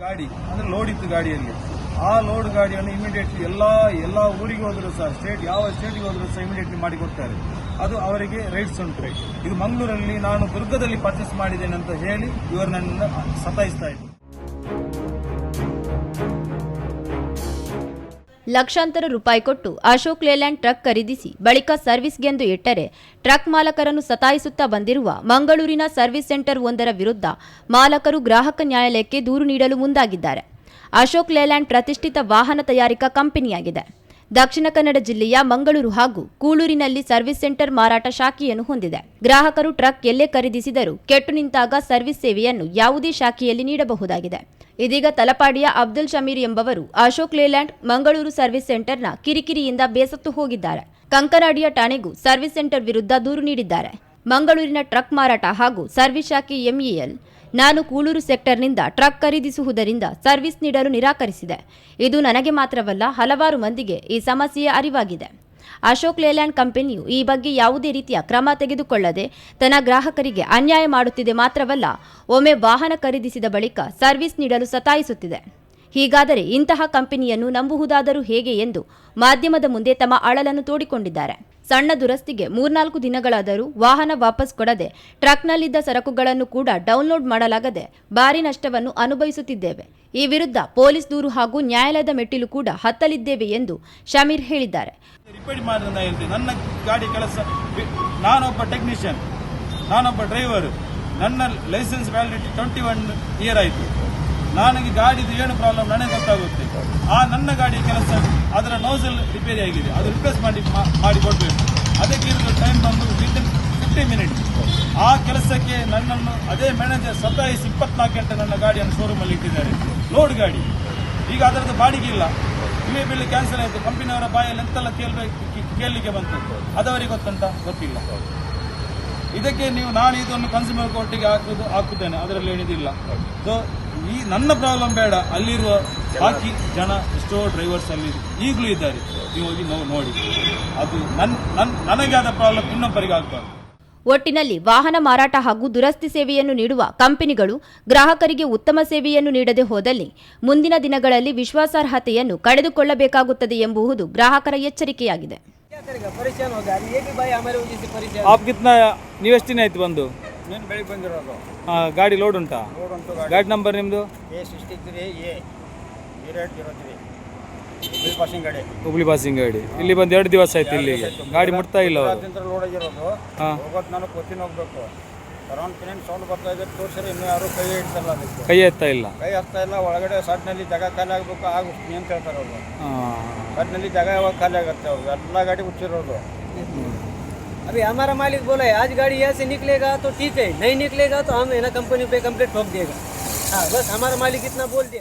ಗಾಡಿ, ಅಂದ್ರೆ ಲೋಡ್ ಇತ್ತು ಗಾಡಿಯಲ್ಲಿ. ಆ ಲೋಡ್ ಗಾಡಿಯನ್ನು ಇಮಿಡಿಯೇಟ್ಲಿ ಎಲ್ಲಾ ಎಲ್ಲಾ ಊರಿಗೆ ಹೋದ್ರು ಸಹ ಸ್ಟೇಟ್ ಯಾವ ಸ್ಟೇಟ್ಗೆ ಹೋದ್ರು ಸಹ ಇಮಿಡಿಯೇಟ್ಲಿ ಮಾಡಿ ಕೊಡ್ತಾರೆ. ಅದು ಅವರಿಗೆ ರೈಟ್ಸ್ ಉಂಟು. ಇದು ಮಂಗಳೂರಲ್ಲಿ ನಾನು ದುರ್ಗದಲ್ಲಿ ಪರ್ಚೇಸ್ ಮಾಡಿದ್ದೇನೆ ಅಂತ ಹೇಳಿ ಇವರು ನನ್ನನ್ನು ಸತಾಯಿಸ್ತಾ ಇದ್ರು. ಲಕ್ಷಾಂತರ ರೂಪಾಯಿ ಕೊಟ್ಟು ಅಶೋಕ್ ಲೇಲ್ಯಾಂಡ್ ಟ್ರಕ್ ಖರೀದಿಸಿ ಬಳಿಕ ಸರ್ವಿಸ್ಗೆಂದು ಇಟ್ಟರೆ ಟ್ರಕ್ ಮಾಲಕರನ್ನು ಸತಾಯಿಸುತ್ತಾ ಬಂದಿರುವ ಮಂಗಳೂರಿನ ಸರ್ವಿಸ್ ಸೆಂಟರ್ ಒಂದರ ವಿರುದ್ಧ ಮಾಲಕರು ಗ್ರಾಹಕ ನ್ಯಾಯಾಲಯಕ್ಕೆ ದೂರು ನೀಡಲು ಮುಂದಾಗಿದ್ದಾರೆ. ಅಶೋಕ್ ಲೇಲ್ಯಾಂಡ್ ಪ್ರತಿಷ್ಠಿತ ವಾಹನ ತಯಾರಿಕಾ ಕಂಪನಿಯಾಗಿದೆ. ದಕ್ಷಿಣ ಕನ್ನಡ ಜಿಲ್ಲೆಯ ಮಂಗಳೂರು ಹಾಗೂ ಕೂಳೂರಿನಲ್ಲಿ ಸರ್ವಿಸ್ ಸೆಂಟರ್ ಮಾರಾಟ ಶಾಖೆಯನ್ನು ಹೊಂದಿದೆ. ಗ್ರಾಹಕರು ಟ್ರಕ್ ಎಲ್ಲೇ ಖರೀದಿಸಿದರೂ ಕೆಟ್ಟು ನಿಂತಾಗ ಸರ್ವಿಸ್ ಸೇವೆಯನ್ನು ಯಾವುದೇ ಶಾಖೆಯಲ್ಲಿ ನೀಡಬಹುದಾಗಿದೆ. ಇದೀಗ ತಲಪಾಡಿಯ ಅಬ್ದುಲ್ ಶಮೀರ್ ಎಂಬವರು ಅಶೋಕ್ ಲೇಲ್ಯಾಂಡ್ ಮಂಗಳೂರು ಸರ್ವಿಸ್ ಸೆಂಟರ್ನ ಕಿರಿಕಿರಿಯಿಂದ ಬೇಸತ್ತು ಹೋಗಿದ್ದಾರೆ. ಕಂಕನಾಡಿಯ ಠಾಣೆಗೂ ಸರ್ವಿಸ್ ಸೆಂಟರ್ ವಿರುದ್ಧ ದೂರು ನೀಡಿದ್ದಾರೆ. ಮಂಗಳೂರಿನ ಟ್ರಕ್ ಮಾರಾಟ ಹಾಗೂ ಸರ್ವಿಸ್ ಶಾಖೆ ಎಂಇಎಲ್ ನಾನು ಕೂಳೂರು ಸೆಕ್ಟರ್ನಿಂದ ಟ್ರಕ್ ಖರೀದಿಸುವುದರಿಂದ ಸರ್ವಿಸ್ ನೀಡಲು ನಿರಾಕರಿಸಿದೆ. ಇದು ನನಗೆ ಮಾತ್ರವಲ್ಲ, ಹಲವಾರು ಮಂದಿಗೆ ಈ ಸಮಸ್ಯೆಯ ಅರಿವಾಗಿದೆ. ಅಶೋಕ್ ಲೇಲ್ಯಾಂಡ್ ಕಂಪನಿಯು ಈ ಬಗ್ಗೆ ಯಾವುದೇ ರೀತಿಯ ಕ್ರಮ ತೆಗೆದುಕೊಳ್ಳದೆ ತನ್ನ ಗ್ರಾಹಕರಿಗೆ ಅನ್ಯಾಯ ಮಾಡುತ್ತಿದೆ ಮಾತ್ರವಲ್ಲ, ಒಮ್ಮೆ ವಾಹನ ಖರೀದಿಸಿದ ಬಳಿಕ ಸರ್ವಿಸ್ ನೀಡಲು ಸತಾಯಿಸುತ್ತಿದೆ. ಹೀಗಾದರೆ ಇಂತಹ ಕಂಪನಿಯನ್ನು ನಂಬುವುದಾದರೂ ಹೇಗೆ ಎಂದು ಮಾಧ್ಯಮದ ಮುಂದೆ ತಮ್ಮ ಅಳಲನ್ನು ತೋಡಿಕೊಂಡಿದ್ದಾರೆ. ಸಣ್ಣ ದುರಸ್ತಿಗೆ ಮೂರ್ನಾಲ್ಕು ದಿನಗಳಾದರೂ ವಾಹನ ವಾಪಸ್ ಕೊಡದೆ ಟ್ರಕ್ನಲ್ಲಿದ್ದ ಸರಕುಗಳನ್ನು ಕೂಡ ಡೌನ್ಲೋಡ್ ಮಾಡಲಾಗದೆ ಭಾರಿ ನಷ್ಟವನ್ನು ಅನುಭವಿಸುತ್ತಿದ್ದೇವೆ. ಈ ವಿರುದ್ಧ ಪೊಲೀಸ್ ದೂರು ಹಾಗೂ ನ್ಯಾಯಾಲಯದ ಮೆಟ್ಟಿಲು ಕೂಡ ಹತ್ತಲಿದ್ದೇವೆ ಎಂದು ಶಮೀರ್ ಹೇಳಿದ್ದಾರೆ. ನನ್ನ ಗಾಡಿ ಕೆಲಸ ನಾನೊಬ್ಬ ಟೆಕ್ನಿಷಿಯನ್, ನಾನೊಬ್ಬ ಡ್ರೈವರ್. ನನ್ನ licence validity twenty one year ಆಯಿತು. ನನಗೆ ಗಾಡಿದು ಏನು ಪ್ರಾಬ್ಲಮ್ ನನಗೆ ಗೊತ್ತಾಗುತ್ತೆ. ಆ ನನ್ನ ಗಾಡಿ ಕೆಲಸ ಅದರ ನೋಸಲ್ ರಿಪೇರಿ ಆಗಿದೆ. ಅದು ರಿಪ್ಲೇಸ್ ಮಾಡಿ ಮಾಡಿ ಕೊಡಬೇಕು. ಅದಕ್ಕೆ ಇರೋದು ಟೈಮ್ ಬಂದು ವಿತಿನ್ ಫಿಫ್ಟಿ ಮಿನಿಟ್ ಆ ಕೆಲಸಕ್ಕೆ ನನ್ನನ್ನು ಅದೇ ಮ್ಯಾನೇಜರ್ ಸತಾಯಿಸಿ ಇಪ್ಪತ್ನಾಲ್ಕು ಗಂಟೆ ನನ್ನ ಗಾಡಿಯನ್ನು ಶೋರೂಮಲ್ಲಿ ಇಟ್ಟಿದ್ದಾರೆ. ಲೋಡ್ ಗಾಡಿ. ಈಗ ಅದರದ್ದು ಬಾಡಿಗೆ ಇಲ್ಲ. ವಿಮೆ ಬಿಲ್ ಕ್ಯಾನ್ಸಲ್ ಆಯಿತು. ಕಂಪನಿಯವರ ಬಾಯಲ್ಲಿ ಎಂತೆಲ್ಲ ಕೇಳಬೇಕು ಕೇಳಲಿಕ್ಕೆ ಬಂತು. ಅದವರಿಗೆ ಗೊತ್ತಂತ ಗೊತ್ತಿಲ್ಲ. ಇದಕ್ಕೆ ನೀವು, ನಾನು ಇದನ್ನು ಕನ್ಸ್ಯೂಮರ್ ಕೋರ್ಟಿಗೆ ಹಾಕುದು, ಹಾಕುತ್ತೇನೆ. ಅದರಲ್ಲಿ ಏನಿದಿಲ್ಲ. ಸೊ ಈ ನನ್ನ ಪ್ರಾಬ್ಲಮ್ ಬೇಡ ಅಲ್ಲಿರುವ ಬಾಕಿ ಜನ ಎಷ್ಟೋ ಡ್ರೈವರ್ಸ್ ಅಲ್ಲಿ ಈಗಲೂ ಇದ್ದಾರೆ. ನೀವು ಹೋಗಿ ನೋ- ನೋಡಿ. ಅದು ನನ್ ನನ್ ನನಗೆ ಆದ ಪ್ರಾಬ್ಲಮ್ ಇನ್ನೊಬ್ಬರಿಗೆ ಆಗಬಾರ್ದು. ಒಟ್ಟಿನಲ್ಲಿ ವಾಹನ ಮಾರಾಟ ಹಾಗೂ ದುರಸ್ತಿ ಸೇವೆಯನ್ನು ನೀಡುವ ಕಂಪನಿಗಳು ಗ್ರಾಹಕರಿಗೆ ಉತ್ತಮ ಸೇವೆಯನ್ನು ನೀಡದೆ ಹೋದಲ್ಲಿ ಮುಂದಿನ ದಿನಗಳಲ್ಲಿ ವಿಶ್ವಾಸಾರ್ಹತೆಯನ್ನು ಕಳೆದುಕೊಳ್ಳಬೇಕಾಗುತ್ತದೆ ಎಂಬುದು ಗ್ರಾಹಕರ ಎಚ್ಚರಿಕೆಯಾಗಿದೆ. ನೀನು ಬೆಳಿಗ್ಗೆ ಬಂದಿರೋದು? ಹಾಂ ಗಾಡಿ ಲೋಡ್ ಉಂಟಾ? ನೋಡಂತ ಗಾಡಿ. ಗಾಡಿ ನಂಬರ್ ನಿಮ್ಮದು A sixty three A zero eight zero three bill passing ಗಾಡಿ. ಹುಬ್ಳಿ ಪಾಸಿಂಗ್ ಗಾಡಿ. ಇಲ್ಲಿ ಬಂದು ಎರಡು ದಿವಸ ಆಯ್ತು ಇಲ್ಲಿಗೆ. ಗಾಡಿ ಮುಟ್ತಾ ಇಲ್ಲ ಅವರು. ಲೋಡ್ ಆಗಿರೋದು. ಹಾ. ಹೋಗೋದು ನಾನು ಕೊಚ್ಚಿನ ಹೋಗ್ಬೇಕು. ಸರೌಂಡ್ ಫಿನಾನ್ಸ್ ಸೌಂಡ್ ಬರ್ತಾ ಇದೆ ತೋರಿಸ್ರಿ. ಇನ್ನೂ ಯಾರು ಕೈ ಇಡ್ತಾರಲ್ಲ ಅದಕ್ಕೆ. ಕೈ ಎತ್ತಾ ಇಲ್ಲ? ಕೈ ಹಚ್ತಾ ಇಲ್ಲ. ಒಳಗಡೆ ಸಡ್ನಲ್ಲಿ ಜಾಗ ಖಾಲಿ ಆಗಬೇಕು. ಆಗುತ್ತೆ ಅಂತ ಹೇಳ್ತಾರೆ ಅವರು. ಹಾಂ. ಜಾಗ ಯಾವಾಗ ಖಾಲಿ ಆಗುತ್ತೆ ಅವ್ರು? ಎಲ್ಲ ಗಾಡಿ ಮುಚ್ಚಿರೋದು. अभी हमारा मालिक बोला है, आज गाड़ी यहाँ से निकलेगा तो ठीक है, नहीं निकलेगा तो हम है ना कंपनी पे कंप्लेंट ठोक देगा. हाँ बस हमारा मालिक इतना बोल दिया।